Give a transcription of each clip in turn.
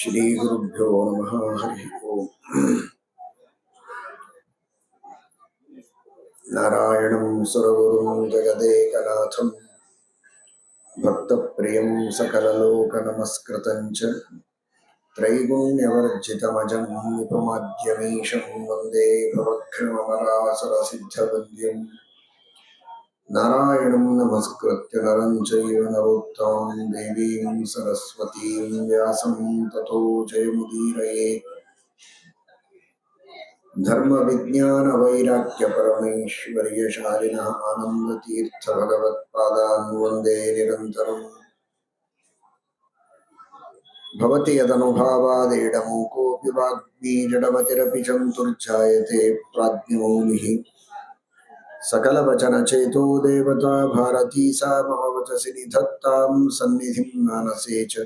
श्रीगुरुभ्यो नमः हरिः ओम् नारायणं सुरगुरुं जगदेकनाथं भक्तप्रियं सकललोकनमस्कृतं च त्रैगुण्यवर्जितमजं निपमाद्यमीशं वन्दे भवक्षमरासुरसिद्धवन्द्यम् नारायणं नमस्कृत्य नरं चैव नरोत्तां देवीं सरस्वतीं व्यासं ततो जयमुदीरये धर्मविज्ञानवैराग्यपरमैश्वर्यशालिनः आनन्दतीर्थभगवत्पादान् वन्दे निरन्तरम् भवति यदनुभावादेडमूकोऽपि वाग्मी जडमतिरपि चन्तुर्जायते प्राज्ञमौलिः सकलवचनचेतो देवता भारती सा मम वचसि निधत्तां सन्निधिं मानसे च।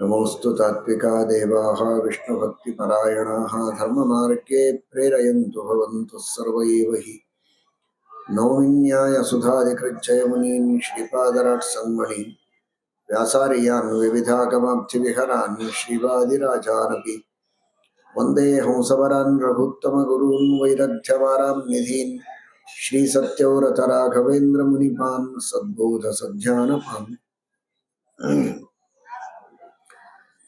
नमोऽस्तु तात्विका देवाः, विष्णुभक्तिपरायणाः, धर्ममार्गे प्रेरयन्तु सर्व एव हि। व्यासार्यान् विविधागमाब्धिविहरान् श्रीवादिराजानपि। वंदे हंसवरान् रघुत्तमगुरून् वैरग्ध्यवारां निधीन्। श्रीसत्यव्रतराघवेन्द्रमुनिपान् सद्बोधसध्यानपान्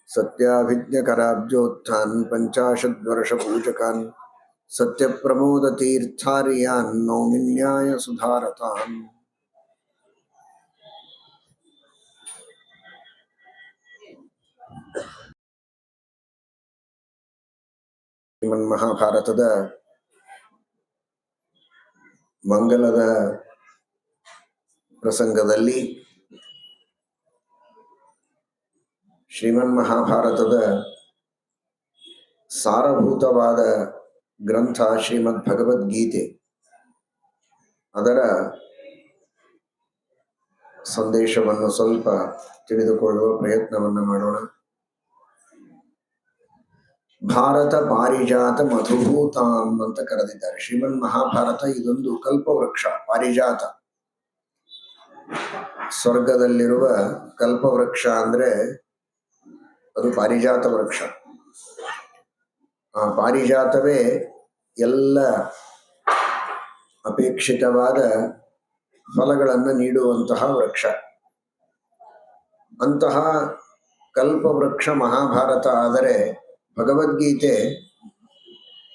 सत्याभिज्ञकराब्जोत्थान् पञ्चाशद्वर्षपूजकान्। सत्यप्रमोदतीर्थार्यान् नौमिन्याय सुधारतान् ಮಹಾಭಾರತದ ಮಂಗಲದ ಪ್ರಸಂಗದಲ್ಲಿ ಶ್ರೀಮನ್ ಮಹಾಭಾರತದ ಸಾರಭೂತವಾದ ಗ್ರಂಥ ಶ್ರೀಮದ್ ಭಗವದ್ಗೀತೆ ಅದರ ಸಂದೇಶವನ್ನು ಸ್ವಲ್ಪ ತಿಳಿದುಕೊಳ್ಳುವ ಪ್ರಯತ್ನವನ್ನು ಮಾಡೋಣ. ಭಾರತ ಪಾರಿಜಾತ ಮಧುಭೂತಾಂ ಅಂತ ಕರೆದಿದ್ದಾರೆ. ಶ್ರೀಮನ್ ಮಹಾಭಾರತ ಇದೊಂದು ಕಲ್ಪವೃಕ್ಷ, ಪಾರಿಜಾತ. ಸ್ವರ್ಗದಲ್ಲಿರುವ ಕಲ್ಪವೃಕ್ಷ ಅಂದ್ರೆ ಅದು ಪಾರಿಜಾತ ವೃಕ್ಷ. ಆ ಪಾರಿಜಾತವೇ ಎಲ್ಲ ಅಪೇಕ್ಷಿತವಾದ ಫಲಗಳನ್ನು ನೀಡುವಂತಹ ವೃಕ್ಷ. ಅಂತಹ ಕಲ್ಪವೃಕ್ಷ ಮಹಾಭಾರತ ಆದರೆ ಭಗವದ್ಗೀತೆ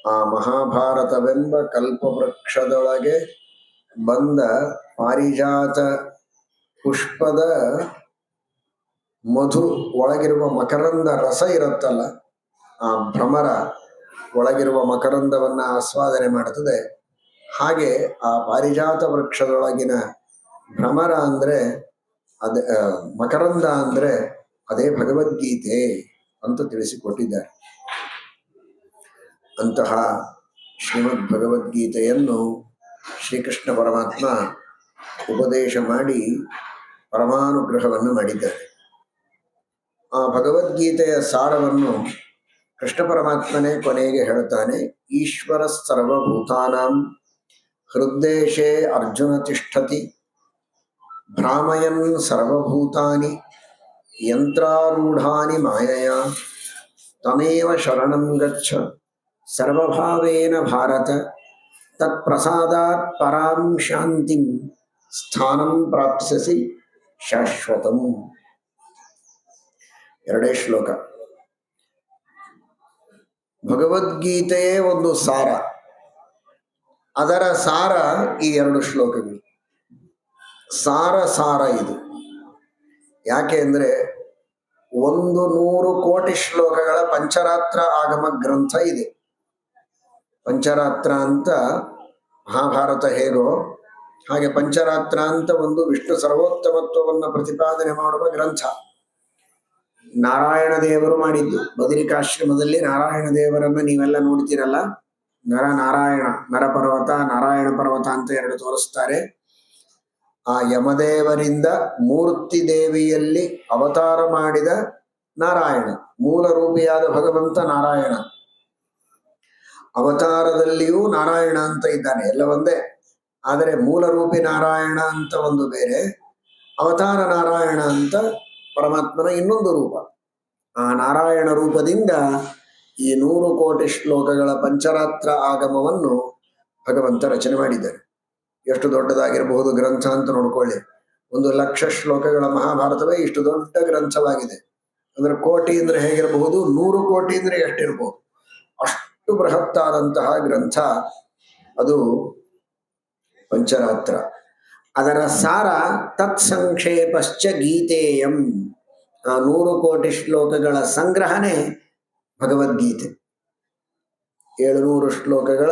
ಆ ಮಹಾಭಾರತವೆಂಬ ಕಲ್ಪವೃಕ್ಷದೊಳಗೆ ಬಂದ ಪಾರಿಜಾತ ಪುಷ್ಪದ ಮಧು ಒಳಗಿರುವ ಮಕರಂದ ರಸ ಇರುತ್ತಲ್ಲ, ಆ ಭ್ರಮರ ಒಳಗಿರುವ ಮಕರಂದವನ್ನ ಆಸ್ವಾದನೆ ಮಾಡುತ್ತದೆ ಹಾಗೆ ಆ ಪಾರಿಜಾತ ವೃಕ್ಷದೊಳಗಿನ ಭ್ರಮರ ಅಂದ್ರೆ ಅದೇ ಮಕರಂದ ಅಂದ್ರೆ ಅದೇ ಭಗವದ್ಗೀತೆ. ಅಂತ ತಿಳಿಸಿಕೊಟ್ಟಿದ್ದಾರೆ. ಅಂತಹ ಶ್ರೀಮದ್ ಭಗವದ್ಗೀತೆಯನ್ನು ಶ್ರೀಕೃಷ್ಣ ಪರಮಾತ್ಮ ಉಪದೇಶ ಮಾಡಿ ಪರಮಾನುಗ್ರಹವನ್ನು ಮಾಡಿದ್ದಾರೆ. ಆ ಭಗವದ್ಗೀತೆಯ ಸಾರವನ್ನು ಕೃಷ್ಣ ಪರಮಾತ್ಮನೇ ಕೊನೆಗೆ ಹೇಳುತ್ತಾನೆ, ಈಶ್ವರ ಸರ್ವಭೂತಾನಾಂ ಹೃದ್ದೇಶೇ ಅರ್ಜುನ ತಿಷ್ಠತಿ ಭ್ರಾಮಯನ್ ಸರ್ವಭೂತಾನಿ ಯಂತ್ರಾರೂಢಾನಿ ಮಾಯಯ ತಮೇವ ಶರಣಂ ಗಚ್ಚ ಸರ್ವಭಾವೇನ ಭಾರತ ತತ್ಪ್ರಸಾದಾತ್ ಪರಾಂ ಶಾಂತಿಂ ಸ್ಥಾನಂ ಪ್ರಾಪ್ಸ್ಯಸಿ ಶಾಶ್ವತಂ ಎರಡೇ ಶ್ಲೋಕ. ಭಗವದ್ಗೀತೆಯೇ ಒಂದು ಸಾರ. ಅದರ ಸಾರ ಈ ಎರಡು ಒಂದು ನೂರು ಕೋಟಿ ಶ್ಲೋಕಗಳ ಪಂಚರಾತ್ರ ಆಗಮ ಗ್ರಂಥ ಇದೆ. ಪಂಚರಾತ್ರ ಅಂತ ಮಹಾಭಾರತ ಹೇಗೋ ಹಾಗೆ ಪಂಚರಾತ್ರ ಅಂತ ಒಂದು ವಿಷ್ಣು ಸರ್ವೋತ್ತಮತ್ವವನ್ನು ಪ್ರತಿಪಾದನೆ ಮಾಡುವ ಗ್ರಂಥ. ನಾರಾಯಣ ದೇವರು ಮಾಡಿದ್ದು. ಬದರಿಕಾಶ್ರಮದಲ್ಲಿ ನಾರಾಯಣ ದೇವರನ್ನು ನೀವೆಲ್ಲ ನೋಡ್ತೀರಲ್ಲ? ನರ ನಾರಾಯಣ ನರ ಪರ್ವತ ನಾರಾಯಣ ಪರ್ವತ ಅಂತ ಎರಡು ತೋರಿಸ್ತಾರೆ. ಆ ಯಮದೇವರಿಂದ ಮೂರ್ತಿ ದೇವಿಯಲ್ಲಿ ಅವತಾರ ಮಾಡಿದ ನಾರಾಯಣ, ಮೂಲ ರೂಪಿಯಾದ ಭಗವಂತ ನಾರಾಯಣ. ಅವತಾರದಲ್ಲಿಯೂ ನಾರಾಯಣ ಅಂತ ಇದ್ದಾನೆ, ಎಲ್ಲ ಒಂದೇ. ಆದರೆ ಮೂಲ ರೂಪಿ ನಾರಾಯಣ ಅಂತ ಒಂದು ಬೇರೆ, ಅವತಾರ ನಾರಾಯಣ ಅಂತ ಪರಮಾತ್ಮನ ಇನ್ನೊಂದು ರೂಪ. ಆ ನಾರಾಯಣ ರೂಪದಿಂದ ಈ ನೂರು ಕೋಟಿ ಶ್ಲೋಕಗಳ ಪಂಚರಾತ್ರ ಆಗಮವನ್ನು ಭಗವಂತ ರಚನೆ ಮಾಡಿದ್ದಾರೆ. ಎಷ್ಟು ದೊಡ್ಡದಾಗಿರಬಹುದು ಗ್ರಂಥ ಅಂತ ನೋಡ್ಕೊಳ್ಳಿ. ಒಂದು ಲಕ್ಷ ಶ್ಲೋಕಗಳ ಮಹಾಭಾರತವೇ ಇಷ್ಟು ದೊಡ್ಡ ಗ್ರಂಥವಾಗಿದೆ. ಅಂದ್ರೆ ಕೋಟಿ ಅಂದ್ರೆ ಹೇಗಿರಬಹುದು? ನೂರು ಕೋಟಿ ಅಂದ್ರೆ ಎಷ್ಟಿರಬಹುದು? ಅಷ್ಟು ಬೃಹತ್ತಾದಂತಹ ಗ್ರಂಥ ಅದು ಪಂಚರಾತ್ರ. ಅದರ ಸಾರ ತತ್ಸಂಕ್ಷೇಪಶ್ಚ ಗೀತೆಯಂ. ಆ ನೂರು ಕೋಟಿ ಶ್ಲೋಕಗಳ ಸಂಗ್ರಹಣೆ ಭಗವದ್ಗೀತೆ. ಏಳುನೂರು ಶ್ಲೋಕಗಳ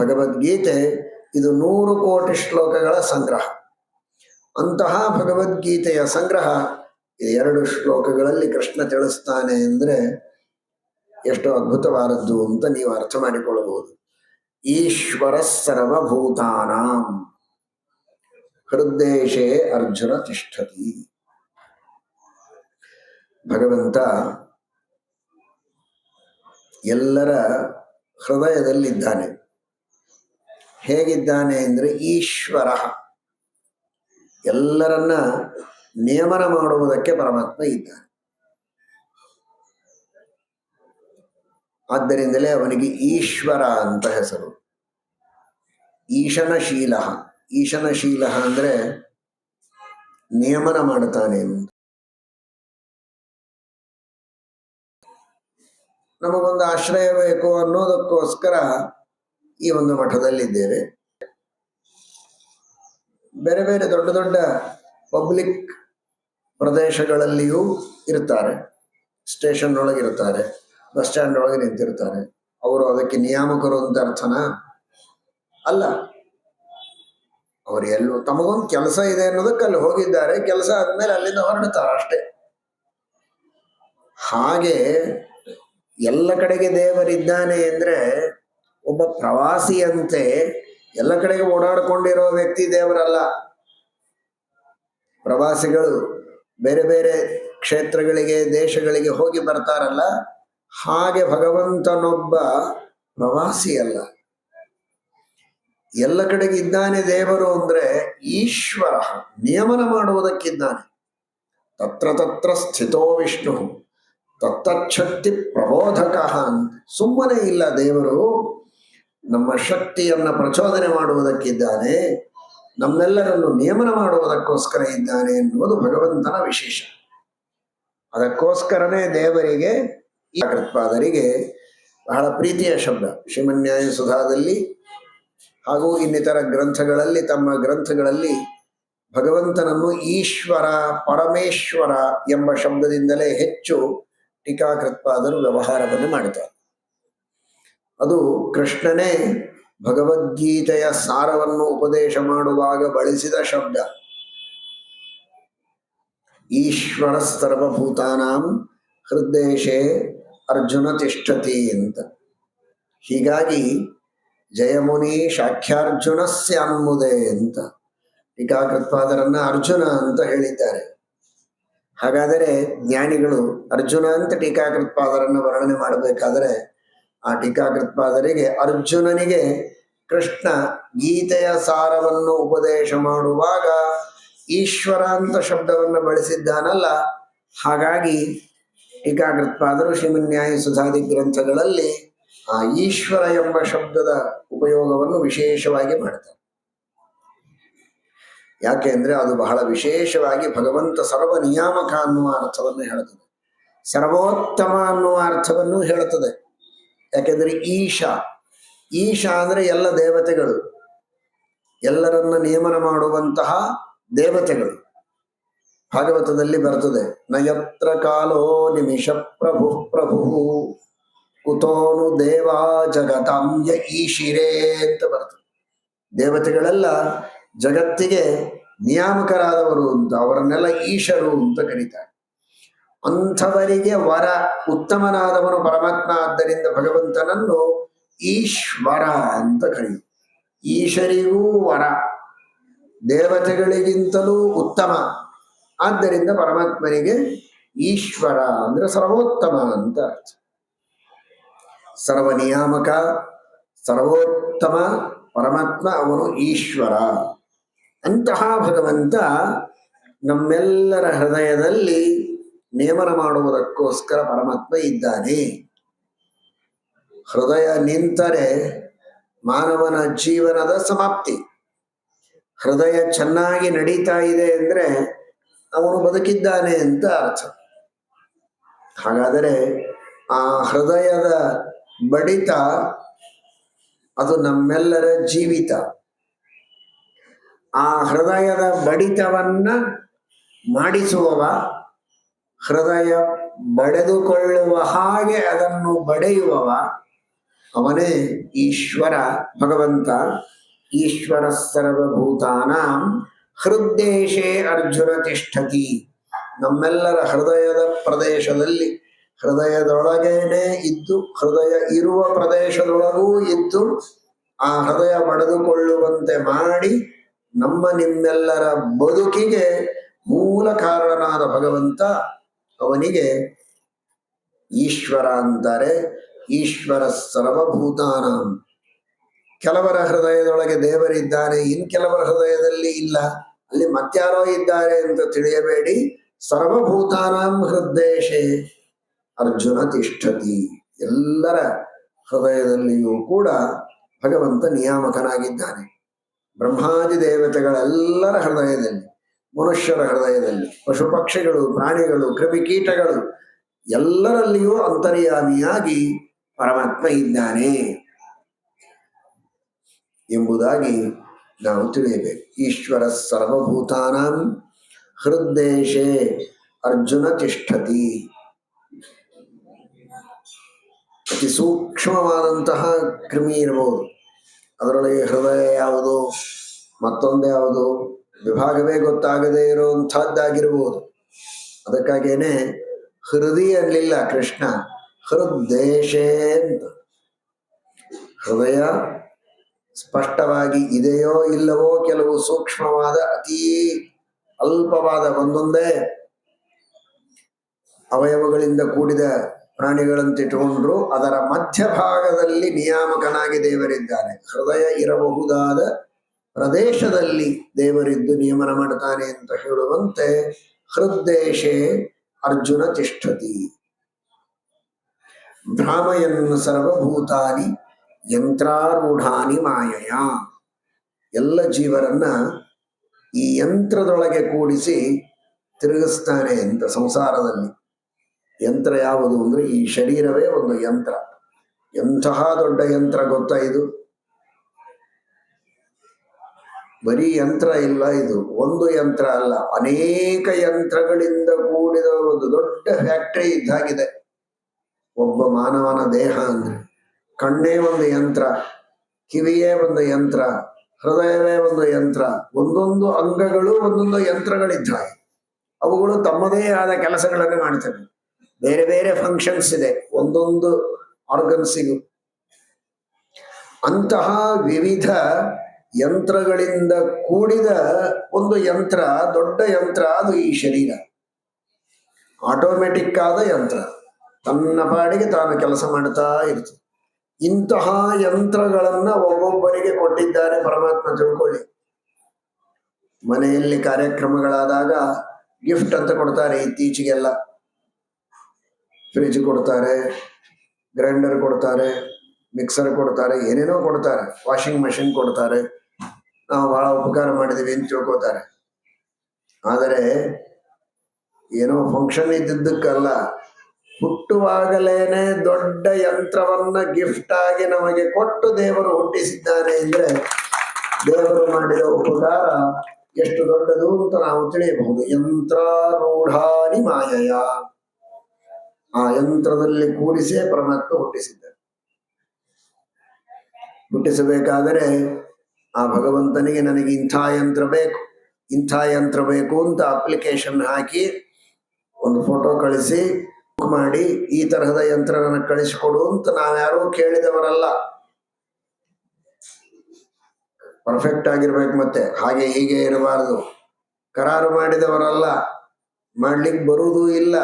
ಭಗವದ್ಗೀತೆ ಇದು ನೂರು ಕೋಟಿ ಶ್ಲೋಕಗಳ ಸಂಗ್ರಹ. ಅಂತಹ ಭಗವದ್ಗೀತೆಯ ಸಂಗ್ರಹ ಎರಡು ಶ್ಲೋಕಗಳಲ್ಲಿ ಕೃಷ್ಣ ತಿಳಿಸ್ತಾನೆ ಅಂದ್ರೆ ಎಷ್ಟು ಅದ್ಭುತವಾದದ್ದು ಅಂತ ನೀವು ಅರ್ಥ ಮಾಡಿಕೊಳ್ಳಬಹುದು. ಈಶ್ವರ ಸರ್ವಭೂತಾನಾಂ ಹೃದ್ದೇಶೇ ಅರ್ಜುನ ತಿಷ್ಠತಿ. ಭಗವಂತ ಎಲ್ಲರ ಹೃದಯದಲ್ಲಿದ್ದಾನೆ. ಹೇಗಿದ್ದಾನೆ ಅಂದರೆ ಈಶ್ವರ. ಎಲ್ಲರನ್ನ ನಿಯಮನ ಮಾಡುವುದಕ್ಕೆ ಪರಮಾತ್ಮ ಇದ್ದಾನೆ. ಆದ್ದರಿಂದಲೇ ಅವನಿಗೆ ಈಶ್ವರ ಅಂತ ಹೆಸರು. ಈಶನಶೀಲ. ಈಶನಶೀಲ ಅಂದ್ರೆ ನಿಯಮನ ಮಾಡುತ್ತಾನೆ ನಮಗೊಂದು ಆಶ್ರಯ ಬೇಕು ಅನ್ನೋದಕ್ಕೋಸ್ಕರ ಈ ಒಂದು ಮಠದಲ್ಲಿದ್ದೇವೆ. ಬೇರೆ ಬೇರೆ ದೊಡ್ಡ ದೊಡ್ಡ ಪಬ್ಲಿಕ್ ಪ್ರದೇಶಗಳಲ್ಲಿಯೂ ಇರ್ತಾರೆ. ಸ್ಟೇಷನ್ ಒಳಗಿರ್ತಾರೆ ಬಸ್ ಸ್ಟ್ಯಾಂಡ್ ಒಳಗೆ ನಿಂತಿರ್ತಾರೆ. ಅವರು ಅದಕ್ಕೆ ನಿಯಾಮಕರು ಅಂತ ಅರ್ಥನ? ಅಲ್ಲ. ಅವರು ಎಲ್ಲೂ ತಮಗೊಂದು ಕೆಲಸ ಇದೆ ಅನ್ನೋದಕ್ಕೆ ಅಲ್ಲಿ ಹೋಗಿದ್ದಾರೆ. ಕೆಲಸ ಆದ್ಮೇಲೆ ಅಲ್ಲಿಂದ ಹೊರಡ್ತಾರೆ ಅಷ್ಟೇ. ಹಾಗೆ ಎಲ್ಲ ಕಡೆಗೆ ದೇವರಿದ್ದಾನೆ ಅಂದ್ರೆ ಒಬ್ಬ ಪ್ರವಾಸಿಯಂತೆ ಎಲ್ಲ ಕಡೆಗೆ ಓಡಾಡ್ಕೊಂಡಿರೋ ವ್ಯಕ್ತಿ ದೇವರಲ್ಲ. ಪ್ರವಾಸಿಗಳು ಬೇರೆ ಬೇರೆ ಕ್ಷೇತ್ರಗಳಿಗೆ, ದೇಶಗಳಿಗೆ ಹೋಗಿ ಬರ್ತಾರಲ್ಲ. ಹಾಗೆ ಭಗವಂತನೊಬ್ಬ ಪ್ರವಾಸಿ ಅಲ್ಲ. ಎಲ್ಲ ಕಡೆಗೆ ಇದ್ದಾನೆ ದೇವರು ಅಂದ್ರೆ ಈಶ್ವರ. ನಿಯಮನ ಮಾಡುವುದಕ್ಕಿದ್ದಾನೆ. ತತ್ರ ತತ್ರ ಸ್ಥಿತೋ ವಿಷ್ಣು. ತತ್ತಚ್ಛಕ್ತಿ ಪ್ರಬೋಧಕ ಸುಮ್ಮನೆ ಇಲ್ಲ ದೇವರು. ನಮ್ಮ ಶಕ್ತಿಯನ್ನ ಪ್ರಚೋದನೆ ಮಾಡುವುದಕ್ಕಿದ್ದಾನೆ, ನಮ್ಮೆಲ್ಲರನ್ನು ನಿಯಮನ ಮಾಡುವುದಕ್ಕೋಸ್ಕರ ಇದ್ದಾನೆ ಎನ್ನುವುದು ಭಗವಂತನ ವಿಶೇಷ. ಅದಕ್ಕೋಸ್ಕರನೇ ದೇವರಿಗೆ ಈ ಕೃತ್ಪಾದರಿಗೆ ಬಹಳ ಪ್ರೀತಿಯ ಶಬ್ದ. ಶ್ರೀಮನ್ಯಾಯ ಸುಧಾದಲ್ಲಿ ಹಾಗೂ ಇನ್ನಿತರ ಗ್ರಂಥಗಳಲ್ಲಿ, ತಮ್ಮ ಗ್ರಂಥಗಳಲ್ಲಿ ಭಗವಂತನನ್ನು ಈಶ್ವರ, ಪರಮೇಶ್ವರ ಎಂಬ ಶಬ್ದದಿಂದಲೇ ಹೆಚ್ಚು ಟೀಕಾಕೃತ್ಪಾದರು ವ್ಯವಹಾರವನ್ನು ಮಾಡುತ್ತಾರೆ. ಅದು ಕೃಷ್ಣನೇ ಭಗವದ್ಗೀತೆಯ ಸಾರವನ್ನು ಉಪದೇಶ ಮಾಡುವಾಗ ಬಳಸಿದ ಶಬ್ದ. ಈಶ್ವರ ಸರ್ವಭೂತಾನಾಂ ಹೃದ್ದೇಶೇ ಅರ್ಜುನ ತಿಷ್ಠತಿ ಅಂತ. ಹೀಗಾಗಿ ಜಯಮುನಿ ಶಾಖ್ಯಾರ್ಜುನಸ್ಯ ಅನ್ಮುದೆ ಅಂತ. ಟೀಕಾಕೃತ್ಪಾದರನ್ನ ಅರ್ಜುನ ಅಂತ ಹೇಳಿದ್ದಾರೆ. ಹಾಗಾದರೆ ಜ್ಞಾನಿಗಳು ಅರ್ಜುನ ಅಂತ ಟೀಕಾಕೃತ್ಪಾದರನ್ನ ವರ್ಣನೆ ಮಾಡಬೇಕಾದರೆ ಆ ಟೀಕಾಕೃತ್ಪಾದರಿಗೆ ಅರ್ಜುನನಿಗೆ ಕೃಷ್ಣ ಗೀತೆಯ ಸಾರವನ್ನು ಉಪದೇಶ ಮಾಡುವಾಗ ಈಶ್ವರ ಅಂತ ಶಬ್ದವನ್ನು ಬಳಸಿದ್ದಾನಲ್ಲ. ಹಾಗಾಗಿ ಟೀಕಾಕೃತ್ಪಾದರು ಶ್ರೀಮನ್ಯಾಯ ಸುಧಾದಿ ಗ್ರಂಥಗಳಲ್ಲಿ ಆ ಈಶ್ವರ ಎಂಬ ಶಬ್ದದ ಉಪಯೋಗವನ್ನು ವಿಶೇಷವಾಗಿ ಮಾಡ್ತಾರೆ. ಯಾಕೆ ಅಂದ್ರೆ ಅದು ಬಹಳ ವಿಶೇಷವಾಗಿ ಭಗವಂತ ಸರ್ವ ನಿಯಾಮಕ ಅನ್ನುವ ಅರ್ಥವನ್ನು ಹೇಳುತ್ತದೆ. ಸರ್ವೋತ್ತಮ ಅನ್ನುವ ಅರ್ಥವನ್ನು ಹೇಳುತ್ತದೆ. ಯಾಕೆಂದ್ರೆ ಈಶಾ ಈಶಾ ಅಂದ್ರೆ ಎಲ್ಲ ದೇವತೆಗಳು. ಎಲ್ಲರನ್ನ ನಿಯಮನ ಮಾಡುವಂತಹ ದೇವತೆಗಳು. ಭಾಗವತದಲ್ಲಿ ಬರ್ತದೆ ನಯತ್ರ ಕಾಲೋ ನಿಮಿಷ ಪ್ರಭು ಪ್ರಭು, ಕುತೋನು ದೇವಾ ಜಗತಾಂಯ ಈಶಿರೇ ಅಂತ ಬರ್ತದೆ. ದೇವತೆಗಳೆಲ್ಲ ಜಗತ್ತಿಗೆ ನಿಯಾಮಕರಾದವರು ಅಂತ, ಅವರನ್ನೆಲ್ಲ ಈಶರು ಅಂತ ಕರೀತಾರೆ. ಅಂಥವರಿಗೆ ವರ, ಉತ್ತಮನಾದವನು ಪರಮಾತ್ಮ ಆದ್ದರಿಂದ ಭಗವಂತನನ್ನು ಈಶ್ವರ ಅಂತ ಕರೆಯು ಈಶರಿಗೂ ವರ, ದೇವತೆಗಳಿಗಿಂತಲೂ ಉತ್ತಮ. ಆದ್ದರಿಂದ ಪರಮಾತ್ಮನಿಗೆ ಈಶ್ವರ ಅಂದ್ರೆ ಸರ್ವೋತ್ತಮ ಅಂತ ಅರ್ಥ. ಸರ್ವ ನಿಯಾಮಕ ಸರ್ವೋತ್ತಮ ಪರಮಾತ್ಮ ಅವನು ಈಶ್ವರ. ಅಂತಹ ಭಗವಂತ ನಮ್ಮೆಲ್ಲರ ಹೃದಯದಲ್ಲಿ ನೇಮನ ಮಾಡುವುದಕ್ಕೋಸ್ಕರ ಪರಮಾತ್ಮ ಇದ್ದಾನೆ. ಹೃದಯ ನಿಂತರೆ ಮಾನವನ ಜೀವನದ ಸಮಾಪ್ತಿ. ಹೃದಯ ಚೆನ್ನಾಗಿ ನಡೀತಾ ಇದೆ ಅಂದ್ರೆ ಅವನು ಬದುಕಿದ್ದಾನೆ ಅಂತ ಅರ್ಥ. ಹಾಗಾದರೆ ಆ ಹೃದಯದ ಬಡಿತ ಅದು ನಮ್ಮೆಲ್ಲರ ಜೀವಿತ. ಆ ಹೃದಯದ ಬಡಿತವನ್ನ ಮಾಡಿಸುವವ ಹೃದಯ ಬಡೆದುಕೊಳ್ಳುವ ಹಾಗೆ ಅದನ್ನು ಬಡೆಯುವವ, ಅವನೇ ಈಶ್ವರ ಭಗವಂತ. ಈಶ್ವರ ಸರ್ವಭೂತಾನ ಹೃದ್ದೇಶೇ ಅರ್ಜುನ ತಿಷ್ಠತಿ. ನಮ್ಮೆಲ್ಲರ ಹೃದಯದ ಪ್ರದೇಶದಲ್ಲಿ ಹೃದಯದೊಳಗೇನೆ ಇದ್ದು, ಹೃದಯ ಇರುವ ಪ್ರದೇಶದೊಳಗೂ ಇದ್ದು, ಆ ಹೃದಯ ಪಡೆದುಕೊಳ್ಳುವಂತೆ ಮಾಡಿ ನಮ್ಮ ನಿಮ್ಮೆಲ್ಲರ ಬದುಕಿಗೆ ಮೂಲ ಕಾರಣನಾದ ಭಗವಂತ ಅವನಿಗೆ ಈಶ್ವರ ಅಂತಾರೆ ಈಶ್ವರ ಸರ್ವಭೂತಾನ. ಕೆಲವರ ಹೃದಯದೊಳಗೆ ದೇವರಿದ್ದಾನೆ ಇನ್ ಕೆಲವರ ಹೃದಯದಲ್ಲಿ ಇಲ್ಲ. ಅಲ್ಲಿ ಮತ್ಯಾರೋ ಇದ್ದಾರೆ ಅಂತ ತಿಳಿಯಬೇಡಿ. ಸರ್ವಭೂತಾನಾಂ ಹೃದೇಶೆ ಅರ್ಜುನ ತಿಷ್ಠತಿ. ಎಲ್ಲರ ಹೃದಯದಲ್ಲಿಯೂ ಕೂಡ ಭಗವಂತ ನಿಯಾಮಕನಾಗಿದ್ದಾನೆ. ಬ್ರಹ್ಮಾದಿ ದೇವತೆಗಳೆಲ್ಲರ ಹೃದಯದಲ್ಲಿ. ಮನುಷ್ಯರ ಹೃದಯದಲ್ಲಿ ಪಶು ಪಕ್ಷಿಗಳು ಪ್ರಾಣಿಗಳು, ಕ್ರಿಮಿಕೀಟಗಳು ಎಲ್ಲರಲ್ಲಿಯೂ ಅಂತರ್ಯಾಮಿಯಾಗಿ ಪರಮಾತ್ಮ ಇದ್ದಾನೆ ಎಂಬುದಾಗಿ ನಾವು ತಿಳಿಯಬೇಕು. ಈಶ್ವರ ಸರ್ವಭೂತಾನಾಂ ಹೃದ್ದೇಶೆ ಅರ್ಜುನ ತಿಷ್ಠತಿ. ಅತಿ ಸೂಕ್ಷ್ಮವಾದಂತಹ ಕ್ರಿಮಿ ಇರಬಹುದು ಅದರೊಳಗೆ ಹೃದಯ ಯಾವುದು, ಮತ್ತೊಂದು ಯಾವುದು? ವಿಭಾಗವೇ ಗೊತ್ತಾಗದೇ ಇರುವಂತಹದ್ದಾಗಿರ್ಬೋದು. ಅದಕ್ಕಾಗೇನೆ ಹೃದಯ ಇರಲಿಲ್ಲ ಕೃಷ್ಣ ಹೃದ್ದೇಶೇ ಅಂತ. ಹೃದಯ ಸ್ಪಷ್ಟವಾಗಿ ಇದೆಯೋ ಇಲ್ಲವೋ ಕೆಲವು ಸೂಕ್ಷ್ಮವಾದ, ಅತೀ ಅಲ್ಪವಾದ ಒಂದೊಂದೇ ಅವಯವಗಳಿಂದ ಕೂಡಿದ ಪ್ರಾಣಿಗಳಂತಿಟ್ಟುಕೊಂಡ್ರು, ಅದರ ಮಧ್ಯಭಾಗದಲ್ಲಿ ನಿಯಾಮಕನಾಗಿ ದೇವರಿದ್ದಾನೆ ಹೃದಯ ಇರಬಹುದಾದ ಪ್ರದೇಶದಲ್ಲಿ ದೇವರಿದ್ದು ನಿಯಮನ ಮಾಡ್ತಾನೆ ಅಂತ ಹೇಳುವಂತೆ ಹೃದ್ದೇಶೇ ಅರ್ಜುನ ತಿಷ್ಠತಿ. ಭ್ರಾಮಯನ್ ಸರ್ವಭೂತಾನಿ ಯಂತ್ರಾರೂಢಾನಿ ಮಾಯಯ. ಎಲ್ಲ ಜೀವರನ್ನ ಈ ಯಂತ್ರದೊಳಗೆ ಕೂಡಿಸಿ ತಿರುಗಿಸ್ತಾನೆ ಅಂತ ಸಂಸಾರದಲ್ಲಿ. ಯಂತ್ರ ಯಾವುದು ಅಂದ್ರೆ ಈ ಶರೀರವೇ ಒಂದು ಯಂತ್ರ. ಎಂತಹ ದೊಡ್ಡ ಯಂತ್ರ ಗೊತ್ತಾ ಇದು? ಬರೀ ಯಂತ್ರ ಇಲ್ಲ ಇದು. ಒಂದು ಯಂತ್ರ ಅಲ್ಲ. ಅನೇಕ ಯಂತ್ರಗಳಿಂದ ಕೂಡಿದ ಒಂದು ದೊಡ್ಡ ಫ್ಯಾಕ್ಟರಿ ಇದ್ದಾಗಿದೆ. ಒಬ್ಬ ಮಾನವನ ದೇಹ ಅಂದ್ರೆ. ಕಣ್ಣೇ ಒಂದು ಯಂತ್ರ, ಕಿವಿಯೇ ಒಂದು ಯಂತ್ರ, ಹೃದಯವೇ ಒಂದು ಯಂತ್ರ, ಒಂದೊಂದು ಅಂಗಗಳು ಒಂದೊಂದು ಯಂತ್ರಗಳಿದ್ದಾವೆ. ಅವುಗಳು ತಮ್ಮದೇ ಆದ ಕೆಲಸಗಳನ್ನು ಮಾಡ್ತವೆ. ಬೇರೆ ಬೇರೆ ಫಂಕ್ಷನ್ಸ್ ಇದೆ. ಒಂದೊಂದು ಆರ್ಗನ್ಸಿಗೂ ಅಂತಹ ವಿವಿಧ ಯಂತ್ರಗಳಿಂದ ಕೂಡಿದ ಒಂದು ಯಂತ್ರ, ದೊಡ್ಡ ಯಂತ್ರ, ಅದು ಈ ಶರೀರ. ಆಟೋಮೆಟಿಕ್ ಆದ ಯಂತ್ರ. ತನ್ನ ಪಾಡಿಗೆ ತಾನು ಕೆಲಸ ಮಾಡ್ತಾ ಇರ್ತದೆ ಇಂತಹ ಯಂತ್ರಗಳನ್ನ ಒಬ್ಬೊಬ್ಬರಿಗೆ ಕೊಟ್ಟಿದ್ದಾರೆ ಪರಮಾತ್ಮ ತಿಳ್ಕೊಳ್ಳಿ. ಮನೆಯಲ್ಲಿ ಕಾರ್ಯಕ್ರಮಗಳಾದಾಗ ಗಿಫ್ಟ್ ಅಂತ ಕೊಡ್ತಾರೆ ಇತ್ತೀಚೆಗೆಲ್ಲ. ಫ್ರಿಜ್ ಕೊಡ್ತಾರೆ ಗ್ರೈಂಡರ್ ಕೊಡ್ತಾರೆ ಮಿಕ್ಸರ್ ಕೊಡ್ತಾರೆ, ಏನೇನೋ ಕೊಡ್ತಾರೆ ವಾಷಿಂಗ್ ಮಷಿನ್ ಕೊಡ್ತಾರೆ. ನಾವು ಬಹಳ ಉಪಕಾರ ಮಾಡಿದೀವಿ ಅಂತ ತಿಳ್ಕೊತಾರೆ. ಆದರೆ ಏನೋ ಫಂಕ್ಷನ್ ಇದ್ದಿದ್ದಕ್ಕಲ್ಲ, ಹುಟ್ಟುವಾಗಲೇನೆ ದೊಡ್ಡ ಯಂತ್ರವನ್ನ ಗಿಫ್ಟ್ ಆಗಿ ನಮಗೆ ಕೊಟ್ಟು ದೇವರು ಹುಟ್ಟಿಸಿದ್ದಾನೆ ಅಂದ್ರೆ ದೇವರು ಮಾಡಿದ ಉಪಕಾರ ಎಷ್ಟು ದೊಡ್ಡದು ಅಂತ ನಾವು ತಿಳಿಯಬಹುದು. ಯಂತ್ರಾರೂಢಾನಿ ಮಾಯಯ. ಆ ಯಂತ್ರದಲ್ಲಿ ಕೂಡಿಸೇ ಪರಮಾತ್ಮ ಹುಟ್ಟಿಸಿದ್ದಾರೆ. ಹುಟ್ಟಿಸಬೇಕಾದರೆ ಆ ಭಗವಂತನಿಗೆ ನನಗೆ ಇಂಥ ಯಂತ್ರ ಬೇಕು, ಇಂಥ ಯಂತ್ರ ಬೇಕು ಅಂತ ಅಪ್ಲಿಕೇಶನ್ ಹಾಕಿ ಒಂದು ಫೋಟೋ ಕಳಿಸಿ ಬುಕ್ ಮಾಡಿ, ಈ ತರಹದ ಯಂತ್ರ ನನಗೆ ಕಳಿಸಿಕೊಡು ಅಂತ ನಾವ್ಯಾರೂ ಕೇಳಿದವರಲ್ಲ. ಪರ್ಫೆಕ್ಟ್ ಆಗಿರ್ಬೇಕು ಮತ್ತೆ, ಹಾಗೆ ಹೀಗೆ ಇರಬಾರದು. ಕರಾರು ಮಾಡಿದವರಲ್ಲ, ಮಾಡ್ಲಿಕ್ಕೆ ಬರುವುದೂ ಇಲ್ಲ.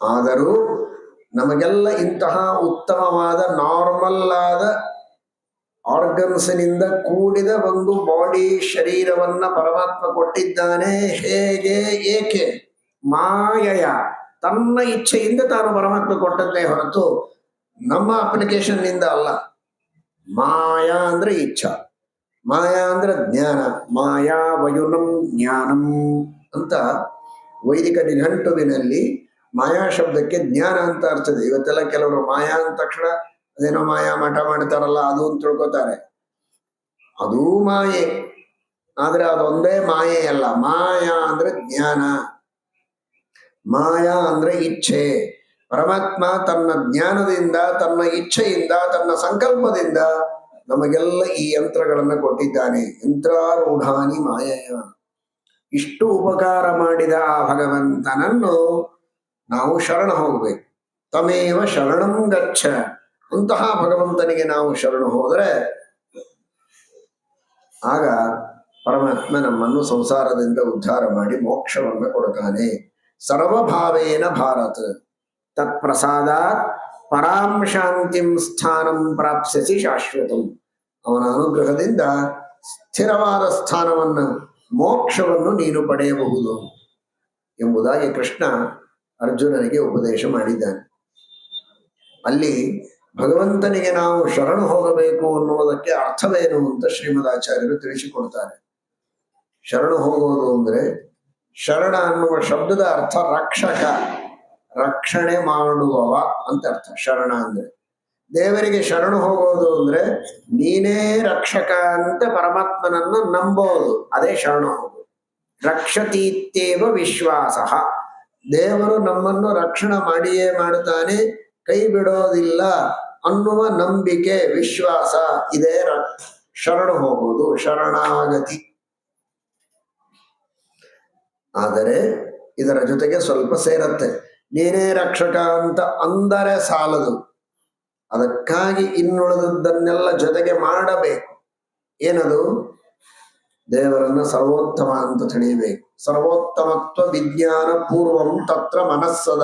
ಆದರೂ ನಮಗೆಲ್ಲ ಇಂತಹ ಉತ್ತಮವಾದ ನಾರ್ಮಲ್ ಆದ ಆರ್ಗನ್ಸ್ನಿಂದ ಕೂಡಿದ ಒಂದು ಬಾಡಿ ಶರೀರವನ್ನ ಪರಮಾತ್ಮ ಕೊಟ್ಟಿದ್ದಾನೆ. ಹೇಗೆ? ಏಕೆ? ಮಾಯಯ, ತನ್ನ ಇಚ್ಛೆಯಿಂದ ತಾನು ಪರಮಾತ್ಮ ಕೊಟ್ಟದ್ದೇ ಹೊರತು ನಮ್ಮ ಅಪ್ಲಿಕೇಶನ್ನಿಂದ ಅಲ್ಲ. ಮಾಯಾ ಅಂದ್ರೆ ಇಚ್ಛಾ. ಮಾಯಾ ಅಂದ್ರೆ ಜ್ಞಾನ. ಮಾಯಾ ವಯುನಂ ಜ್ಞಾನಂ ಅಂತ ವೈದಿಕ ನಿಘಂಟುವಿನಲ್ಲಿ ಮಾಯಾ ಶಬ್ದಕ್ಕೆ ಜ್ಞಾನ ಅಂತ ಅರ್ಥದೆ ಇವತ್ತೆಲ್ಲ ಕೆಲವರು ಮಾಯಾ ಅಂದ ತಕ್ಷಣ ಅದೇನೋ ಮಾಯಾ ಮಠ ಮಾಡ್ತಾರಲ್ಲ, ಅದು ಅಂತ ತಿಳ್ಕೊತಾರೆ. ಅದೂ ಮಾಯೆ. ಆದ್ರೆ ಅದೊಂದೇ ಮಾಯೆ ಅಲ್ಲ. ಮಾಯಾ ಅಂದ್ರೆ ಜ್ಞಾನ. ಮಾಯಾ ಅಂದ್ರೆ ಇಚ್ಛೆ. ಪರಮಾತ್ಮ ತನ್ನ ಜ್ಞಾನದಿಂದ, ತನ್ನ ಇಚ್ಛೆಯಿಂದ, ತನ್ನ ಸಂಕಲ್ಪದಿಂದ ನಮಗೆಲ್ಲ ಈ ಯಂತ್ರಗಳನ್ನ ಕೊಟ್ಟಿದ್ದಾನೆ. ಯಂತ್ರಾರೂಢಾನಿ ಮಾಯಯ ಇಷ್ಟು ಉಪಕಾರ ಮಾಡಿದ ಆ ಭಗವಂತನನ್ನು ನಾವು ಶರಣ ಹೋಗ್ಬೇಕು. ತಮೇವ ಶರಣಂ ಗಚ್ಚ. ಅಂತಹ ಭಗವಂತನಿಗೆ ನಾವು ಶರಣು ಹೋದರೆ ಆಗ ಪರಮಾತ್ಮ ನಮ್ಮನ್ನು ಸಂಸಾರದಿಂದ ಉದ್ಧಾರ ಮಾಡಿ ಮೋಕ್ಷವನ್ನು ಕೊಡುತ್ತಾನೆ. ಸರ್ವಭಾವೇನ ಭಾರತ್. ತತ್ಪ್ರಸಾದ ಪರಾಂ ಶಾಂತಿಂ ಸ್ಥಾನಂ ಪ್ರಾಪ್ಸಿಸಿ ಶಾಶ್ವತಂ. ಅವನ ಅನುಗ್ರಹದಿಂದ ಸ್ಥಿರವಾದ ಸ್ಥಾನವನ್ನು ಮೋಕ್ಷವನ್ನು ನೀನು ಪಡೆಯಬಹುದು ಎಂಬುದಾಗಿ ಕೃಷ್ಣ ಅರ್ಜುನನಿಗೆ ಉಪದೇಶ ಮಾಡಿದ್ದಾನೆ. ಅಲ್ಲಿ ಭಗವಂತನಿಗೆ ನಾವು ಶರಣು ಹೋಗಬೇಕು ಅನ್ನುವುದಕ್ಕೆ ಅರ್ಥವೇನು ಅಂತ ಶ್ರೀಮದಾಚಾರ್ಯರು ತಿಳಿಸಿಕೊಡ್ತಾರೆ. ಶರಣು ಹೋಗುವುದು ಅಂದ್ರೆ ಶರಣ ಅನ್ನುವ ಶಬ್ದದ ಅರ್ಥ ರಕ್ಷಕ. ರಕ್ಷಣೆ ಮಾಡುವವ ಅಂತ ಅರ್ಥ, ಶರಣ ಅಂದ್ರೆ. ದೇವರಿಗೆ ಶರಣು ಹೋಗೋದು ಅಂದ್ರೆ ನೀನೇ ರಕ್ಷಕ ಅಂತ ಪರಮಾತ್ಮನನ್ನು ನಂಬೋದು, ಅದೇ ಶರಣು ಹೋಗೋದು ರಕ್ಷತೀತ್ಯೇವ ವಿಶ್ವಾಸ. ದೇವರು ನಮ್ಮನ್ನು ರಕ್ಷಣೆ ಮಾಡಿಯೇ ಮಾಡುತ್ತಾನೆ ಕೈ ಬಿಡೋದಿಲ್ಲ ಅನ್ನುವ ನಂಬಿಕೆ, ವಿಶ್ವಾಸ ಇದೇ. ಶರಣು ಹೋಗುವುದು ಶರಣಾಗತಿ. ಆದರೆ ಇದರ ಜೊತೆಗೆ ಸ್ವಲ್ಪ ಸೇರತ್ತೆ. ನೀನೇ ರಕ್ಷಕ ಅಂತ ಅಂದರೆ ಸಾಲದು. ಅದಕ್ಕಾಗಿ ಇನ್ನುಳಿದದ್ದನ್ನೆಲ್ಲ ಜೊತೆಗೆ ಮಾಡಬೇಕು. ಏನದು? ದೇವರನ್ನ ಸರ್ವೋತ್ತಮ ಅಂತ ತಿಳಿಯಬೇಕು. ಸರ್ವೋತ್ತಮತ್ವ ವಿಜ್ಞಾನ ಪೂರ್ವಂ ತತ್ರ ಮನಸ್ಸದ.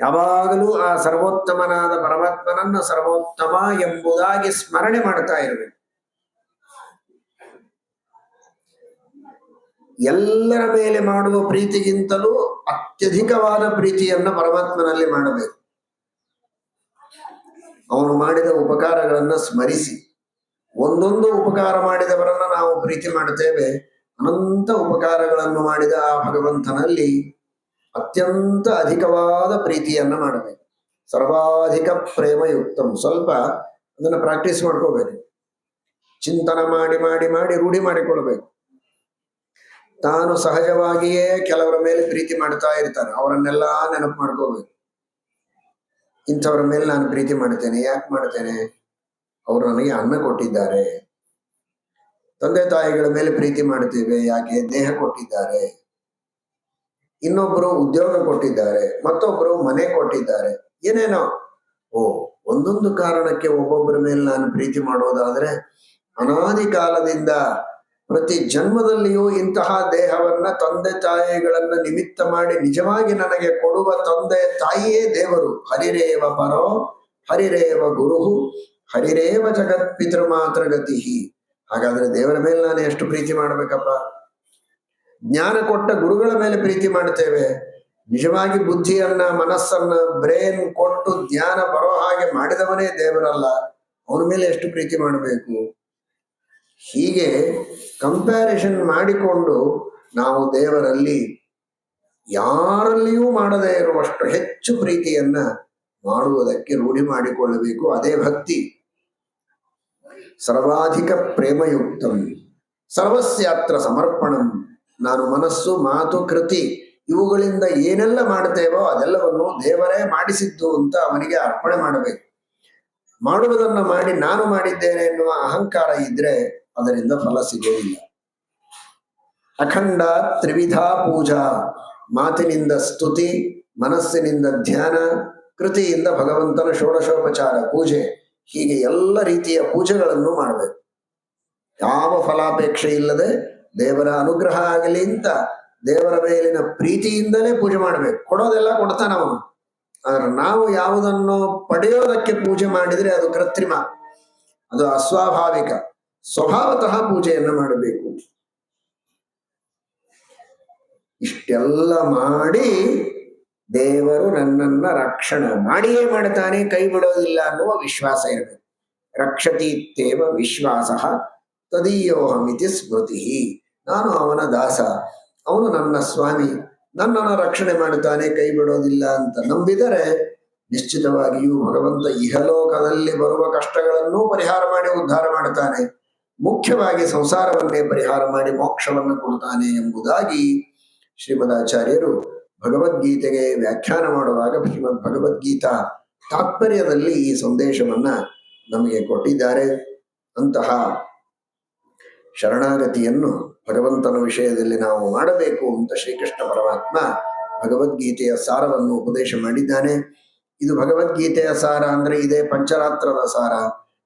ಯಾವಾಗಲೂ ಆ ಸರ್ವೋತ್ತಮನಾದ ಪರಮಾತ್ಮನನ್ನು ಸರ್ವೋತ್ತಮ ಎಂಬುದಾಗಿ ಸ್ಮರಣೆ ಮಾಡ್ತಾ ಇರಬೇಕು ಎಲ್ಲರ ಮೇಲೆ ಮಾಡುವ ಪ್ರೀತಿಗಿಂತಲೂ ಅತ್ಯಧಿಕವಾದ ಪ್ರೀತಿಯನ್ನ ಪರಮಾತ್ಮನಲ್ಲಿ ಮಾಡಬೇಕು. ಅವನು ಮಾಡಿದ ಉಪಕಾರಗಳನ್ನ ಸ್ಮರಿಸಿ. ಒಂದೊಂದು ಉಪಕಾರ ಮಾಡಿದವರನ್ನ ನಾವು ಪ್ರೀತಿ ಮಾಡುತ್ತೇವೆ. ಅನಂತ ಉಪಕಾರಗಳನ್ನು ಮಾಡಿದ ಆ ಭಗವಂತನಲ್ಲಿ ಅತ್ಯಂತ ಅಧಿಕವಾದ ಪ್ರೀತಿಯನ್ನ ಮಾಡಬೇಕು. ಸರ್ವಾಧಿಕ ಪ್ರೇಮಯುಕ್ತಂ. ಸ್ವಲ್ಪ ಅದನ್ನ ಪ್ರಾಕ್ಟೀಸ್ ಮಾಡ್ಕೋಬೇಕು. ಚಿಂತನ ಮಾಡಿ ಮಾಡಿ ಮಾಡಿ, ರೂಢಿ ಮಾಡಿಕೊಳ್ಬೇಕು ತಾನು ಸಹಜವಾಗಿಯೇ ಕೆಲವರ ಮೇಲೆ ಪ್ರೀತಿ ಮಾಡ್ತಾ ಇರ್ತಾನೆ. ಅವರನ್ನೆಲ್ಲ ನೆನಪು ಮಾಡ್ಕೋಬೇಕು. ಇಂಥವ್ರ ಮೇಲೆ ನಾನು ಪ್ರೀತಿ ಮಾಡ್ತೇನೆ. ಯಾಕೆ ಮಾಡ್ತೇನೆ? ಅವರು ನನಗೆ ಅನ್ನ ಕೊಟ್ಟಿದ್ದಾರೆ. ತಂದೆ ತಾಯಿಗಳ ಮೇಲೆ ಪ್ರೀತಿ ಮಾಡ್ತೇವೆ. ಯಾಕೆ? ದೇಹ ಕೊಟ್ಟಿದ್ದಾರೆ. ಇನ್ನೊಬ್ಬರು ಉದ್ಯೋಗ ಕೊಟ್ಟಿದ್ದಾರೆ ಮತ್ತೊಬ್ಬರು ಮನೆ ಕೊಟ್ಟಿದ್ದಾರೆ, ಏನೇನೋ. ಓ, ಒಂದೊಂದು ಕಾರಣಕ್ಕೆ ಒಬ್ಬೊಬ್ಬರ ಮೇಲೆ ನಾನು ಪ್ರೀತಿ ಮಾಡೋದಾದ್ರೆ, ಅನಾದಿ ಕಾಲದಿಂದ ಪ್ರತಿ ಜನ್ಮದಲ್ಲಿಯೂ ಇಂತಹ ದೇಹವನ್ನ ತಂದೆ ತಾಯಿಗಳನ್ನ ನಿಮಿತ್ತ ಮಾಡಿ ನಿಜವಾಗಿ ನನಗೆ ಕೊಡುವ ತಂದೆ ತಾಯಿಯೇ ದೇವರು. ಹರಿರೇವ ಪರೋ, ಹರಿರೇವ ಗುರು ಹರಿರೇವ ಜಗತ್ ಪಿತೃ ಮಾತ್ರ ಗತಿ ಹಾಗಾದ್ರೆ ದೇವರ ಮೇಲೆ ನಾನು ಎಷ್ಟು ಪ್ರೀತಿ ಮಾಡ್ಬೇಕಪ್ಪ? ಜ್ಞಾನ ಕೊಟ್ಟ ಗುರುಗಳ ಮೇಲೆ ಪ್ರೀತಿ ಮಾಡ್ತೇವೆ ನಿಜವಾಗಿ ಬುದ್ಧಿಯನ್ನ, ಮನಸ್ಸನ್ನ ಬ್ರೇನ್ ಕೊಟ್ಟು ಜ್ಞಾನ ಬರೋ ಹಾಗೆ ಮಾಡಿದವನೇ ದೇವರಲ್ಲ. ಅವನ ಮೇಲೆ ಎಷ್ಟು ಪ್ರೀತಿ ಮಾಡಬೇಕು? ಹೀಗೆ ಕಂಪ್ಯಾರಿಷನ್ ಮಾಡಿಕೊಂಡು ನಾವು ದೇವರಲ್ಲಿ ಯಾರಲ್ಲಿಯೂ ಮಾಡದೇ ಇರುವಷ್ಟು ಹೆಚ್ಚು ಪ್ರೀತಿಯನ್ನ ಮಾಡುವುದಕ್ಕೆ ರೂಢಿ ಮಾಡಿಕೊಳ್ಳಬೇಕು. ಅದೇ ಭಕ್ತಿ. ಸರ್ವಾಧಿಕ ಪ್ರೇಮಯುಕ್ತಂ. ಸರ್ವಸ್ಯಾತ್ರ ಸಮರ್ಪಣಂ. ನಾನು ಮನಸ್ಸು, ಮಾತು, ಕೃತಿ ಇವುಗಳಿಂದ ಏನೆಲ್ಲ ಮಾಡ್ತೇವೋ ಅದೆಲ್ಲವನ್ನು ದೇವರೇ ಮಾಡಿಸಿದ್ದು ಅಂತ ಅವನಿಗೆ ಅರ್ಪಣೆ ಮಾಡಬೇಕು. ಮಾಡುವುದನ್ನು ಮಾಡಿ ನಾನು ಮಾಡಿದ್ದೇನೆ ಎನ್ನುವ ಅಹಂಕಾರ ಇದ್ರೆ ಅದರಿಂದ ಫಲ ಸಿಗೋದಿಲ್ಲ. ಅಖಂಡ ತ್ರಿವಿಧ ಪೂಜಾ, ಮಾತಿನಿಂದ ಸ್ತುತಿ, ಮನಸ್ಸಿನಿಂದ ಧ್ಯಾನ, ಕೃತಿಯಿಂದ ಭಗವಂತನ ಷೋಡಶೋಪಚಾರ, ಪೂಜೆ, ಹೀಗೆ ಎಲ್ಲ ರೀತಿಯ ಪೂಜೆಗಳನ್ನು ಮಾಡಬೇಕು. ಯಾವ ಫಲಾಪೇಕ್ಷೆ ಇಲ್ಲದೆ ದೇವರ ಅನುಗ್ರಹ ಆಗಲಿ ಅಂತ ದೇವರ ಮೇಲಿನ ಪ್ರೀತಿಯಿಂದಲೇ ಪೂಜೆ ಮಾಡಬೇಕು. ಕೊಡೋದೆಲ್ಲ ಕೊಡ್ತಾನವನು ಆದ್ರೆ ನಾವು ಯಾವುದನ್ನು ಪಡೆಯೋದಕ್ಕೆ ಪೂಜೆ ಮಾಡಿದ್ರೆ ಅದು ಕೃತ್ರಿಮ. ಅದು ಅಸ್ವಾಭಾವಿಕ. ಸ್ವಭಾವತಃ ಪೂಜೆಯನ್ನು ಮಾಡಬೇಕು. ಇಷ್ಟೆಲ್ಲ ಮಾಡಿ ದೇವರು ನನ್ನನ್ನ ರಕ್ಷಣೆ ಮಾಡಿಯೇ ಮಾಡ್ತಾನೆ, ಕೈ ಬಿಡೋದಿಲ್ಲ ಅನ್ನುವ ವಿಶ್ವಾಸ ಇರಬೇಕು. ರಕ್ಷತೀತ್ತೇವ ವಿಶ್ವಾಸ ತದೀಯೋಹಮಿತಿ ಸ್ಮೃತಿ. ನಾನು ಅವನ ದಾಸ, ಅವನು ನನ್ನ ಸ್ವಾಮಿ, ನನ್ನನ್ನು ರಕ್ಷಣೆ ಮಾಡುತ್ತಾನೆ ಕೈ ಬಿಡೋದಿಲ್ಲ ಅಂತ ನಂಬಿದರೆ ನಿಶ್ಚಿತವಾಗಿಯೂ ಭಗವಂತ ಇಹಲೋಕದಲ್ಲಿ ಬರುವ ಕಷ್ಟಗಳನ್ನೂ ಪರಿಹಾರ ಮಾಡಿ ಉದ್ಧಾರ ಮಾಡುತ್ತಾನೆ. ಮುಖ್ಯವಾಗಿ ಸಂಸಾರವನ್ನೇ ಪರಿಹಾರ ಮಾಡಿ ಮೋಕ್ಷವನ್ನು ಕೊಡುತ್ತಾನೆ ಎಂಬುದಾಗಿ ಶ್ರೀಮದಾಚಾರ್ಯರು ಭಗವದ್ಗೀತೆಗೆ ವ್ಯಾಖ್ಯಾನ ಮಾಡುವಾಗ ಶ್ರೀಮದ್ ಭಗವದ್ಗೀತಾ ತಾತ್ಪರ್ಯದಲ್ಲಿ ಈ ಸಂದೇಶವನ್ನ ನಮಗೆ ಕೊಟ್ಟಿದ್ದಾರೆ. ಅಂತಹ ಶರಣಾಗತಿಯನ್ನು ಭಗವಂತನ ವಿಷಯದಲ್ಲಿ ನಾವು ಮಾಡಬೇಕು ಅಂತ ಶ್ರೀಕೃಷ್ಣ ಪರಮಾತ್ಮ ಭಗವದ್ಗೀತೆಯ ಸಾರವನ್ನು ಉಪದೇಶ ಮಾಡಿದ್ದಾನೆ. ಇದು ಭಗವದ್ಗೀತೆಯ ಸಾರ ಅಂದ್ರೆ ಇದೇ ಪಂಚರಾತ್ರದ ಸಾರ,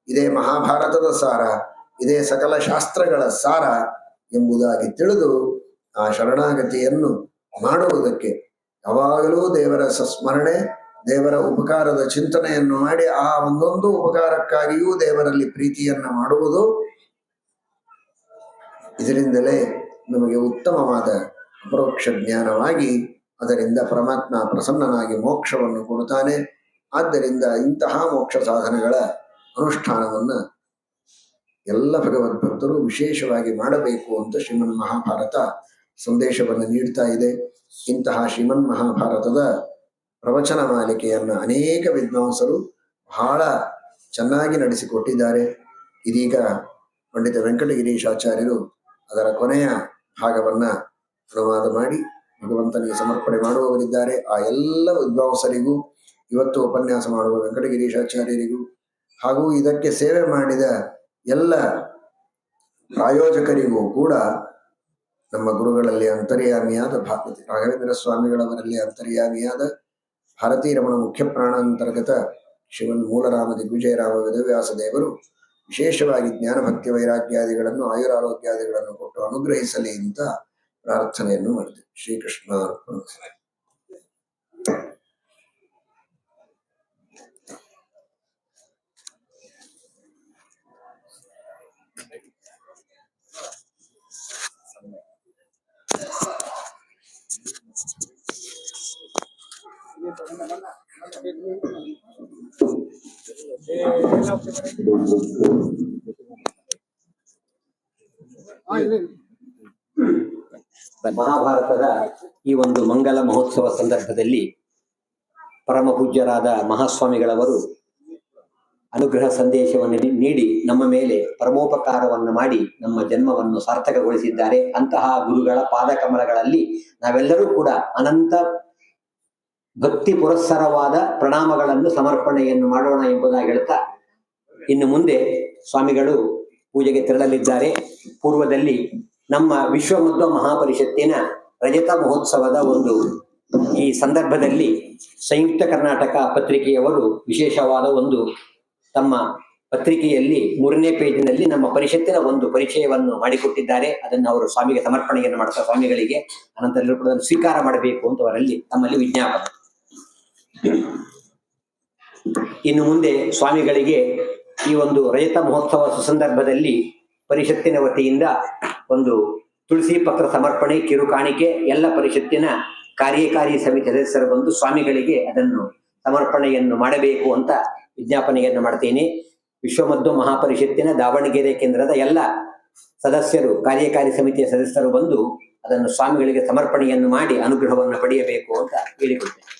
ಇದೇ ಮಹಾಭಾರತದ ಸಾರ, ಇದೇ ಸಕಲ ಶಾಸ್ತ್ರಗಳ ಸಾರ ಎಂಬುದಾಗಿ ತಿಳಿದು ಆ ಶರಣಾಗತಿಯನ್ನು ಮಾಡುವುದಕ್ಕೆ ಯಾವಾಗಲೂ ದೇವರ ಸಸ್ಮರಣೆ, ದೇವರ ಉಪಕಾರದ ಚಿಂತನೆಯನ್ನು ಮಾಡಿ ಆ ಒಂದೊಂದು ಉಪಕಾರಕ್ಕಾಗಿಯೂ ದೇವರಲ್ಲಿ ಪ್ರೀತಿಯನ್ನು ಮಾಡುವುದು ಇದರಿಂದಲೇ ನಮಗೆ ಉತ್ತಮವಾದ ಅಪರೋಕ್ಷ ಜ್ಞಾನವಾಗಿ ಅದರಿಂದ ಪರಮಾತ್ಮ ಪ್ರಸನ್ನನಾಗಿ ಮೋಕ್ಷವನ್ನು ಕೊಡುತ್ತಾನೆ. ಆದ್ದರಿಂದ ಇಂತಹ ಮೋಕ್ಷ ಸಾಧನಗಳ ಅನುಷ್ಠಾನವನ್ನು ಎಲ್ಲ ಭಗವದ್ಭಕ್ತರು ವಿಶೇಷವಾಗಿ ಮಾಡಬೇಕು ಅಂತ ಶ್ರೀಮನ್ ಮಹಾಭಾರತ ಸಂದೇಶವನ್ನು ನೀಡ್ತಾ ಇದೆ. ಇಂತಹ ಶ್ರೀಮನ್ ಮಹಾಭಾರತದ ಪ್ರವಚನ ಮಾಲಿಕೆಯನ್ನು ಅನೇಕ ವಿದ್ವಾಂಸರು ಬಹಳ ಚೆನ್ನಾಗಿ ನಡೆಸಿಕೊಟ್ಟಿದ್ದಾರೆ. ಇದೀಗ ಪಂಡಿತ ವೆಂಕಟಗಿರೀಶಾಚಾರ್ಯರು ಅದರ ಕೊನೆಯ ಭಾಗವನ್ನ ಅನುವಾದ ಮಾಡಿ ಭಗವಂತನಿಗೆ ಸಮರ್ಪಣೆ ಮಾಡುವವರಿದ್ದಾರೆ. ಆ ಎಲ್ಲ ವಿದ್ವಾಂಸರಿಗೂ ಇವತ್ತು ಉಪನ್ಯಾಸ ಮಾಡುವ ವೆಂಕಟಗಿರೀಶಾಚಾರ್ಯರಿಗೂ ಹಾಗೂ ಇದಕ್ಕೆ ಸೇವೆ ಮಾಡಿದ ಎಲ್ಲ ಪ್ರಾಯೋಜಕರಿಗೂ ಕೂಡ ನಮ್ಮ ಗುರುಗಳಲ್ಲಿ ಅಂತರ್ಯಾಮಿಯಾದ ಭಾರತಿ ರಾಘವೇಂದ್ರ ಸ್ವಾಮಿಗಳವರಲ್ಲಿ ಅಂತರ್ಯಾಮಿಯಾದ ಭಾರತೀ ರಮಣ ಮುಖ್ಯ ಪ್ರಾಣಾಂತರ್ಗತ ಶಿವನ್ ಮೂಲರಾಮ ದಿಗ್ವಿಜಯರಾಮ ವೇದವ್ಯಾಸ ದೇವರು ವಿಶೇಷವಾಗಿ ಜ್ಞಾನ ಭಕ್ತಿ ವೈರಾಗ್ಯಾದಿಗಳನ್ನು ಆಯುರಾರೋಗ್ಯಾದಿಗಳನ್ನು ಕೊಟ್ಟು ಅನುಗ್ರಹಿಸಲಿ ಅಂತ ಪ್ರಾರ್ಥನೆಯನ್ನು ಮಾಡಿದೆ ಶ್ರೀಕೃಷ್ಣ ಅರ್ಪಣಮಸ್ತು. ಮಹಾಭಾರತದ ಈ ಒಂದು ಮಂಗಲ ಮಹೋತ್ಸವ ಸಂದರ್ಭದಲ್ಲಿ ಪರಮ ಪೂಜ್ಯರಾದ ಮಹಾಸ್ವಾಮಿಗಳವರು ಅನುಗ್ರಹ ಸಂದೇಶವನ್ನು ನೀಡಿ ನಮ್ಮ ಮೇಲೆ ಪರಮೋಪಕಾರವನ್ನು ಮಾಡಿ ನಮ್ಮ ಜನ್ಮವನ್ನು ಸಾರ್ಥಕಗೊಳಿಸಿದ್ದಾರೆ. ಅಂತಹ ಗುರುಗಳ ಪಾದಕಮಲಗಳಲ್ಲಿ ನಾವೆಲ್ಲರೂ ಕೂಡ ಅನಂತ ಭಕ್ತಿ ಪುರಸ್ಸರವಾದ ಪ್ರಣಾಮಗಳನ್ನು ಸಮರ್ಪಣೆಯನ್ನು ಮಾಡೋಣ ಎಂಬುದಾಗಿ ಹೇಳ್ತಾ ಇನ್ನು ಮುಂದೆ ಸ್ವಾಮಿಗಳು ಪೂಜೆಗೆ ತೆರಳಲಿದ್ದಾರೆ. ಪೂರ್ವದಲ್ಲಿ ನಮ್ಮ ವಿಶ್ವಮಧ್ವ ಮಹಾಪರಿಷತ್ತಿನ ರಜತ ಮಹೋತ್ಸವದ ಒಂದು ಈ ಸಂದರ್ಭದಲ್ಲಿ ಸಂಯುಕ್ತ ಕರ್ನಾಟಕ ಪತ್ರಿಕೆಯವರು ವಿಶೇಷವಾದ ಒಂದು ತಮ್ಮ ಪತ್ರಿಕೆಯಲ್ಲಿ ಮೂರನೇ ಪೇಜಿನಲ್ಲಿ ನಮ್ಮ ಪರಿಷತ್ತಿನ ಒಂದು ಪರಿಚಯವನ್ನು ಮಾಡಿಕೊಟ್ಟಿದ್ದಾರೆ. ಅದನ್ನು ಅವರು ಸ್ವಾಮಿಗೆ ಸಮರ್ಪಣೆಯನ್ನು ಮಾಡ್ತಾ ಸ್ವಾಮಿಗಳಿಗೆ ಅನಂತರ ಸ್ವೀಕಾರ ಮಾಡಬೇಕು ಅಂತ ಅವರಲ್ಲಿ ತಮ್ಮಲ್ಲಿ ವಿಜ್ಞಾಪನೆ. ಇನ್ನು ಮುಂದೆ ಸ್ವಾಮಿಗಳಿಗೆ ಈ ಒಂದು ರಜತ ಮಹೋತ್ಸವ ಸುಸಂದರ್ಭದಲ್ಲಿ ಪರಿಷತ್ತಿನ ವತಿಯಿಂದ ಒಂದು ತುಳಸಿ ಪತ್ರ ಸಮರ್ಪಣೆ, ಕಿರು ಕಾಣಿಕೆ, ಎಲ್ಲ ಪರಿಷತ್ತಿನ ಕಾರ್ಯಕಾರಿ ಸಮಿತಿ ಸದಸ್ಯರು ಬಂದು ಸ್ವಾಮಿಗಳಿಗೆ ಅದನ್ನು ಸಮರ್ಪಣೆಯನ್ನು ಮಾಡಬೇಕು ಅಂತ ವಿಜ್ಞಾಪನೆಯನ್ನು ಮಾಡ್ತೇನೆ. ವಿಶ್ವಮದ್ದು ಮಹಾಪರಿಷತ್ತಿನ ದಾವಣಗೆರೆ ಕೇಂದ್ರದ ಎಲ್ಲ ಸದಸ್ಯರು, ಕಾರ್ಯಕಾರಿ ಸಮಿತಿಯ ಸದಸ್ಯರು ಬಂದು ಅದನ್ನು ಸ್ವಾಮಿಗಳಿಗೆ ಸಮರ್ಪಣೆಯನ್ನು ಮಾಡಿ ಅನುಗ್ರಹವನ್ನು ಪಡೆಯಬೇಕು ಅಂತ ಹೇಳಿಕೊಡ್ತೇನೆ.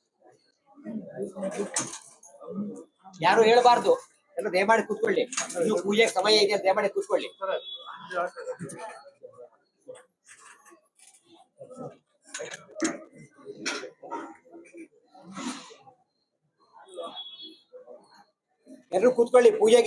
ಯಾರು ಹೇಳಬಾರ್ದು. ಎಲ್ಲ ದಯಮಾಡಿ ಕೂತ್ಕೊಳ್ಳಿ. ಇನ್ನು ಪೂಜೆಗೆ ಸಮಯ ಇದೆ ದಯಮಾಡಿ ಕೂತ್ಕೊಳ್ಳಿ. ಎಲ್ಲರೂ ಕೂತ್ಕೊಳ್ಳಿ ಪೂಜೆಗೆ